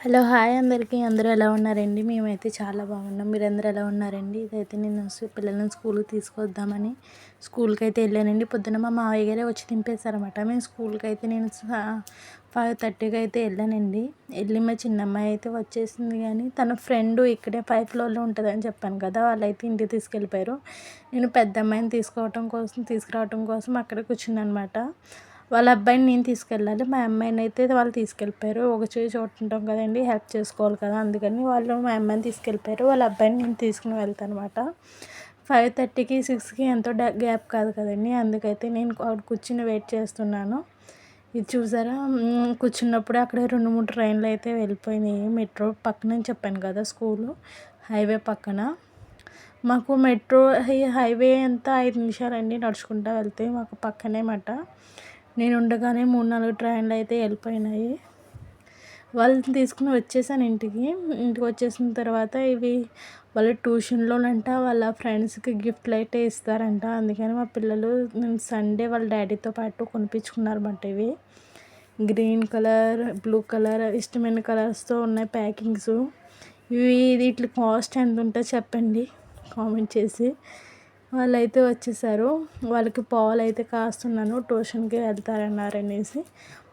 Hello hi అందరికీ. అందరూ ఎలా ఉన్నారండి? మేమైతే చాలా బాగున్నాం. మీరందరూ ఎలా ఉన్నారండి? ఇదైతే నేను పిల్లల్ని స్కూల్కి తీసుకొద్దామని స్కూల్కి అయితే వెళ్ళానండి. పొద్దున మా మావయ్య గారే వచ్చి దింపేశారనమాట మేము స్కూల్కి అయితే నేను ఫైవ్ థర్టీకి అయితే వెళ్ళానండి. వెళ్ళి మా చిన్నమ్మాయి అయితే వచ్చేసింది కానీ తన ఫ్రెండ్ ఇక్కడే ఫైవ్ ఫ్లోర్లో ఉంటుందని చెప్పాను కదా వాళ్ళైతే ఇంటికి తీసుకెళ్ళిపోయారు. నేను పెద్ద అమ్మాయిని తీసుకోవటం కోసం తీసుకురావటం కోసం అక్కడ కూర్చున్నాను వాళ్ళ అబ్బాయిని నేను తీసుకెళ్ళాలి మా అమ్మాయిని అయితే వాళ్ళు తీసుకెళ్ళిపోయారు. ఒక చేయి చూడుంటాం కదండి హెల్ప్ చేసుకోవాలి కదా అందుకని వాళ్ళు మా అమ్మాయిని తీసుకెళ్ళిపోయారు. వాళ్ళ అబ్బాయిని నేను తీసుకుని వెళ్తాను అనమాట ఫైవ్ థర్టీకి సిక్స్కి ఎంతో గ్యాప్ కాదు కదండి అందుకైతే నేను కూర్చుని వెయిట్ చేస్తున్నాను. ఇది చూసారా? కూర్చున్నప్పుడే అక్కడ రెండు మూడు ట్రైన్లు అయితే వెళ్ళిపోయినాయి. మెట్రో పక్కన చెప్పాను కదా స్కూలు హైవే పక్కన. మాకు మెట్రో హైవే అంతా ఐదు నిమిషాలండి నడుచుకుంటూ వెళ్తే మాకు పక్కనే మాట నేను ఉండగానే మూడు నాలుగు ట్రైన్లు అయితే వెళ్ళిపోయినాయి. వాళ్ళని తీసుకుని వచ్చేసాను ఇంటికి. ఇంటికి వచ్చేసిన తర్వాత ఇవి వాళ్ళ ట్యూషన్లోనంట వాళ్ళ ఫ్రెండ్స్కి గిఫ్ట్లు అయితే ఇస్తారంట. అందుకని మా పిల్లలు సండే వాళ్ళ డాడీతో పాటు కొనిపించుకున్నారన్నమాట ఇవి. గ్రీన్ కలర్ బ్లూ కలర్ ఇష్టమైన కలర్స్తో ఉన్నాయి ప్యాకింగ్స్. ఇవి వీటి కాస్ట్ ఎంత ఉంటుందో చెప్పండి కామెంట్ చేసి. వాళ్ళైతే వచ్చేసారు. వాళ్ళకి పాలు అయితే కాస్తున్నాను ట్యూషన్కి వెళ్తారన్నారు అనేసి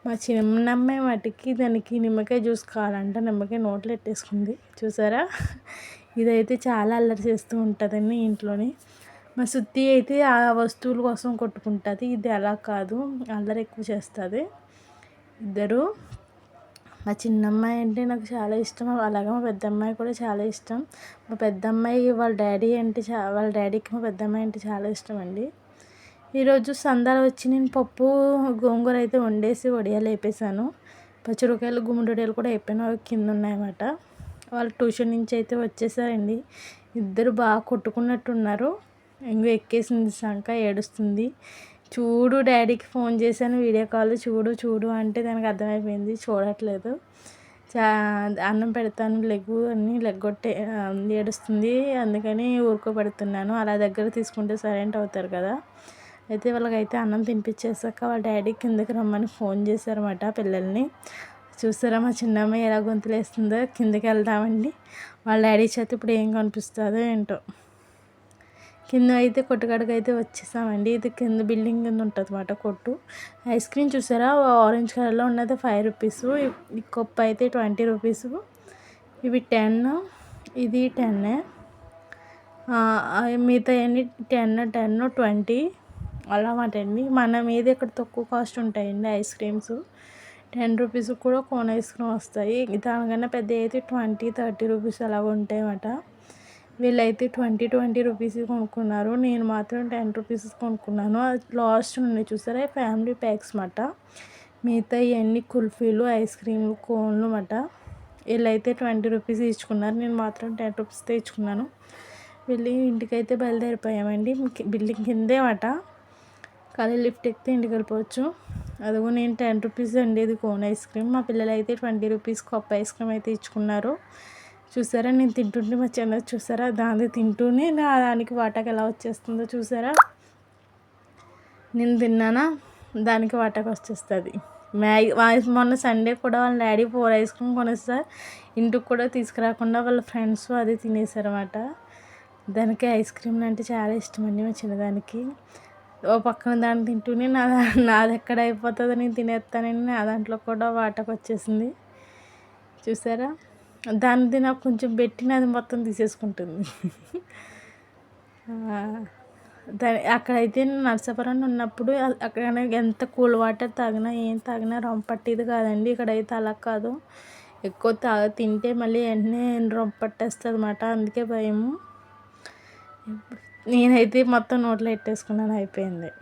మా చిన్నమ్మాయి మటుకి దానికి నిమ్మకాయ జ్యూస్ కావాలంటే నిమ్మకాయ నోట్లో ఎట్టేసుకుంది. చూసారా? ఇదైతే చాలా అల్లరి చేస్తూ ఉంటుందండి ఇంట్లోని. మా సుత్తి అయితే ఆ వస్తువుల కోసం కొట్టుకుంటుంది. ఇది అలా కాదు అల్లరి ఎక్కువ చేస్తుంది. ఇద్దరు మా చిన్నమ్మాయి అంటే నాకు చాలా ఇష్టం. అలాగే మా పెద్దమ్మాయి కూడా చాలా ఇష్టం. మా పెద్దమ్మాయి వాళ్ళ డాడీ అంటే చా వాళ్ళ డాడీకి మా పెద్దమ్మాయి అంటే చాలా ఇష్టం అండి. ఈరోజు సందాలు వచ్చి నేను పప్పు గోంగూర అయితే వండేసి వడియాలు వేపేసాను పచ్చిరకాయలు వడియాలు కూడా అయిపోయినా అవి కింద ఉన్నాయన్నమాట. వాళ్ళు ట్యూషన్ నుంచి అయితే వచ్చేసారండి. ఇద్దరు బాగా కొట్టుకున్నట్టున్నారు. ఇంకో ఎక్కేసింది శంక ఏడుస్తుంది. చూడు డాడీకి ఫోన్ చేశాను వీడియో కాల్ చూడు చూడు అంటే దానికి అర్థమైపోయింది చూడట్లేదు. చా అన్నం పెడతాను లెగ్గు అన్ని లెగ్గొట్టే ఏడుస్తుంది అందుకని ఊరుకోబెడుతున్నాను. అలా దగ్గర తీసుకుంటే సైలెంట్ అవుతారు కదా. అయితే వాళ్ళకైతే అన్నం తినిపించేసాక వాళ్ళ డాడీ కిందకి రమ్మని ఫోన్ చేశారన్నమాట పిల్లల్ని. చూసారా మా చిన్నమ్మాయి ఎలా గొంతులేస్తుందో కిందకి వెళ్దామండి. వాళ్ళ డాడీ చేత ఇప్పుడు ఏం కనిపిస్తుందో ఏంటో. కింద అయితే కొట్టుకాడికి అయితే వచ్చేసామండి. ఇది కింద బిల్డింగ్ కింద ఉంటుంది అనమాట కొట్టు. ఐస్ క్రీమ్ చూసారా? ఆరెంజ్ కలర్లో ఉన్నది ఫైవ్ రూపీస్. ఈ కప్ అయితే ట్వంటీ రూపీస్. ఇవి టెన్. ఇది టెన్. మిగతా అన్ని టెన్ టెన్ ట్వంటీ అలా మాటండి మన మీద ఇక్కడ తక్కువ కాస్ట్ ఉంటాయండి ఐస్ క్రీమ్స్. టెన్ రూపీస్ కూడా కోన్ ఐస్ క్రీమ్ వస్తాయి. దానికన్నా పెద్ద అయితే ట్వంటీ థర్టీ రూపీస్ అలాగ ఉంటాయి అన్నమాట వీళ్ళైతే ట్వంటీ ట్వంటీ రూపీస్ కొనుక్కున్నారు. నేను మాత్రం టెన్ రూపీస్ కొనుక్కున్నాను. లాస్ట్ నుండి చూసారా? ఫ్యామిలీ ప్యాక్స్ మాట. మిగతా ఇవన్నీ కుల్ఫీలు ఐస్ క్రీమ్లు కోన్లు అన్నమాట వీళ్ళైతే ట్వంటీ రూపీస్ ఇచ్చుకున్నారు. నేను మాత్రం టెన్ రూపీస్ తెచ్చుకున్నాను. వెళ్ళి ఇంటికైతే బయలుదేరిపోయామండి. బిల్డింగ్ కిందే మాట. ఖాళీ లిఫ్ట్ ఎక్కితే ఇంటికి వెళ్ళిపోవచ్చు. అదిగో నేను టెన్ రూపీస్ అండి. ఇది కోన్ ఐస్ క్రీమ్. మా పిల్లలు అయితే twenty rupees cup ice cream అయితే ఇచ్చుకున్నారు. చూసారా? నేను తింటుంటే మా చిన్న చూసారా? దాన్ని తింటూనే నా దానికి వాటాకి ఎలా వచ్చేస్తుందో చూసారా? నేను తిన్నానా? దానికి వాటాకి వచ్చేస్తుంది. మ్యాగీ మొన్న సండే కూడా వాళ్ళ డాడీ ఫోర్ ఐస్ క్రీమ్ కొనేస్తారు. ఇంటికి కూడా తీసుకురాకుండా వాళ్ళ ఫ్రెండ్స్ అది తినేసారన్నమాట. దానికి ఐస్ క్రీమ్ అంటే చాలా ఇష్టం అండి మా చిన్నదానికి. ఓ పక్కన దాన్ని తింటూనే నా నాది ఎక్కడ అయిపోతుందో నేను తినేస్తానని నా దాంట్లో కూడా వాటకు వచ్చేసింది. చూసారా? దానిది నాకు కొంచెం పెట్టిన అది మొత్తం తీసేసుకుంటుంది. దాని అక్కడైతే నర్సాపురం ఉన్నప్పుడు అక్కడ ఎంత కూల్ వాటర్ తాగినా ఏం తాగినా రొంపట్టేది కాదండి. ఇక్కడైతే అలా కాదు. ఎక్కువ తాగ తింటే మళ్ళీ వెంటనే రొంపట్టేస్తుంది అనమాట అందుకే భయము. నేనైతే మొత్తం నోట్లో పెట్టేసుకున్నాను అయిపోయింది.